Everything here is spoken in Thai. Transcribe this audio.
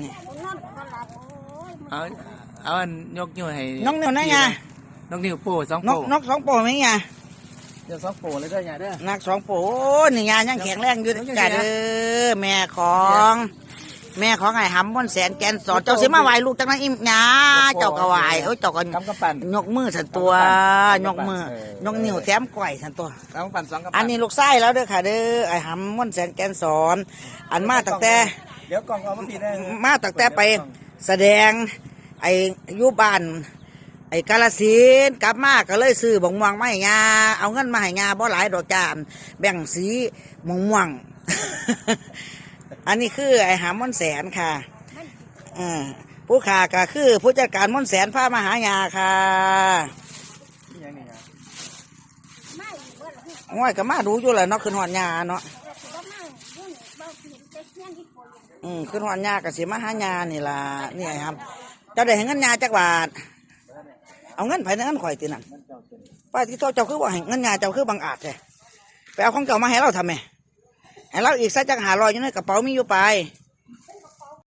นี่นอนก็หลับโอ้ยเอาเอาอันยกนิ้วให้น้องนิ้วนะไงนกนิ้วโป้สองนโป้กนกสองโปไหมไงเดี๋ยวสองโป้เลยเด้ออย่าเด้อ นักสองโปโอ้นี่ยายังแข็งแรงอยู่เดี๋ยวจ้าเดี๋เด้ยวอแม่ของ แม่ของไอ้หำมนต์แสนแกนสอนเจ้าสิมาไหวลูกจังนั้นอิ่มหยาเจ้าก็ไหวเอ้ยเจ้าก็กำกำปั่นยกมือสันตัวกำยกำกมือเออยกนิ้วแถมก้อยสันตัวกำปั่นสองกำปั่นอันนี้ลูกไส้แล้วเด้อค่ะเด้อไอ้หำมนต์แสนแกนสอน อันมาตั้งแต่เดี๋ยวกล่องเอามาผิดได้มาตั้งแต่ไปแสดง ไอ้อยุบาน ไอ้กาลสินธุ์กลับมาก็เลยซื้อบ่งม่วงมาให้ยาเอาเงินมาให้ยาบ่หลายดอกจานแบ่งสีม่วงม่วง อันนี้คือไอ้หามอนแสนค่ะอ่าผู้ขาก็คือผู้จัดการมอนแสนพามาหายาค่ะยังนี่ครับไม่เบิดแล้วโอ้ยก็มาดูอยู่แหละเนาะขึ้นหอดยาเนาะ อืมขึ้นหอนยาก็สิมาหายานี่ล่ะนี่ครับ เจ้าได้เห้เงินยาจักบาทเอาเงินไปในเงินข่อยตีนั่นป้าที่โตเจ้าคือว่าให้เงินยาเจ้าคือบังอาจเลยไปเอาของเจ้ามาให้เราทำไมให้เราอีกสักจักหาลอยอยู่ในกระเป๋ามีอยู่ไป